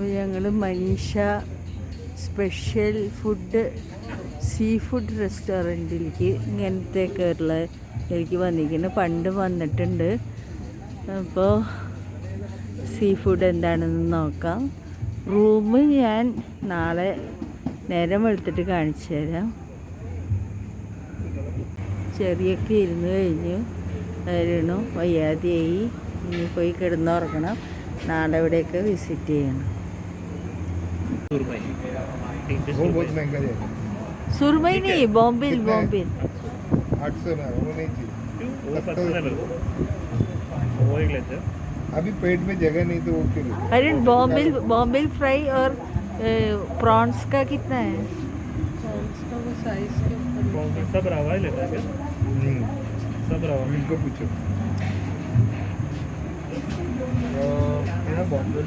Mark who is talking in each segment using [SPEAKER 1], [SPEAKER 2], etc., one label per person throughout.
[SPEAKER 1] ഞങ്ങൾ Maneesha special food sea food റെസ്റ്റോറന്റിലേക്ക് ഇങ്ങനത്തെ കേരള എനിക്ക് വന്നിരിക്കുന്നു. പണ്ട് വന്നിട്ടുണ്ട്. അപ്പോൾ സീ ഫുഡ് എന്താണെന്ന് നോക്കാം. റൂം ഞാൻ നാളെ നേരം എടുത്തിട്ട് കാണിച്ചു തരാം. ചെറിയൊക്കെ ഇരുന്ന് കഴിഞ്ഞു. വരണു വയ്യാതെയായി. ഇനി പോയി കിടന്നുറങ്ങണം. നാളെ ഇവിടെയൊക്കെ വിസിറ്റ് ചെയ്യണം.
[SPEAKER 2] वो बहुत महँगा है
[SPEAKER 1] सुरमई
[SPEAKER 2] नहीं बॉम्बिल
[SPEAKER 1] बॉम्बिल
[SPEAKER 2] आठ सौ वो नहीं थी।
[SPEAKER 3] वो एक लेते
[SPEAKER 2] अभी पेट में जगह नहीं तो वो क्यों
[SPEAKER 1] अरे बॉम्बिल तो बॉम्बिल फ्राई और प्रॉन्स का कितना है?
[SPEAKER 3] सब रावा ही लेता है सब रावा।
[SPEAKER 2] इनको पूछो।
[SPEAKER 3] बॉम्बिल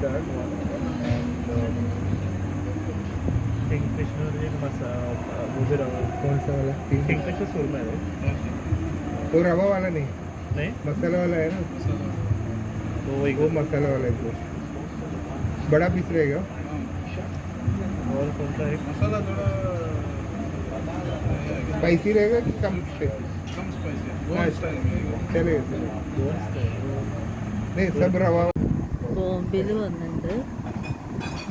[SPEAKER 3] एक मसाला वो भी रवा
[SPEAKER 2] कौन सा वाला
[SPEAKER 3] सुरमा है
[SPEAKER 2] वो रवा वाला नहीं
[SPEAKER 3] नहीं
[SPEAKER 2] मसाला वाला है ना
[SPEAKER 3] तो वही
[SPEAKER 2] वो मसाला वाला है बड़ा पीस रहेगा
[SPEAKER 3] और कौन सा है
[SPEAKER 4] मसाला थोड़ा
[SPEAKER 2] स्पाइसी रहेगा कि कम स्पाइसी
[SPEAKER 4] कम स्पाइसी
[SPEAKER 2] हाँ, चलेगा चलेगा नहीं सब रवा
[SPEAKER 1] ബോംബിൽ വന്നിട്ടുണ്ട്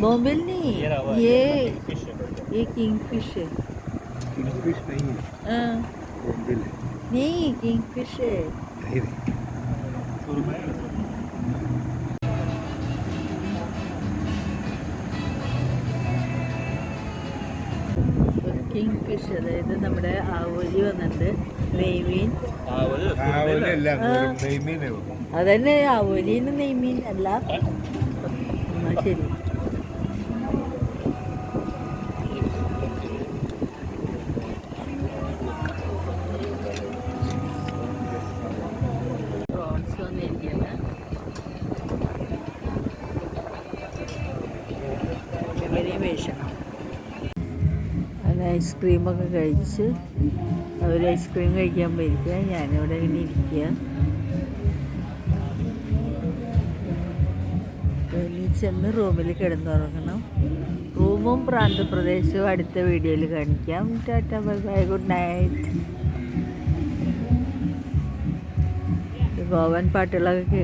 [SPEAKER 1] ബോംബിൽ നീ
[SPEAKER 3] ये रवा
[SPEAKER 1] ये
[SPEAKER 3] किंगफिशर
[SPEAKER 1] ये किंगफिश है
[SPEAKER 2] फिश नहीं है
[SPEAKER 1] हाँ,
[SPEAKER 2] बॉम्बिल है
[SPEAKER 1] नहीं किंगफिश है കിങ് ഫിഷ് അതായത് നമ്മുടെ ആവോലി വന്നിട്ട് നെയ്മീൻ. അതന്നെ ആവോലിന്ന് നെയ്മീൻ അല്ല ശരി. ഐസ്ക്രീമൊക്കെ കഴിച്ച് അവർ ഐസ്ക്രീം കഴിക്കാൻ പോയിരിക്കുക ഞാനിവിടെ ഇങ്ങനെ ഇരിക്കുക ഇനി ചെന്ന് റൂമിൽ കിടന്നുറങ്ങണം. റൂമും പ്രാന്തപ്രദേശവും അടുത്ത വീഡിയോയിൽ കാണിക്കാം. Tata bye bye good night. Goan പാട്ടുകളൊക്കെ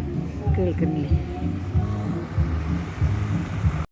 [SPEAKER 1] കേൾക്കുന്നില്ലേ?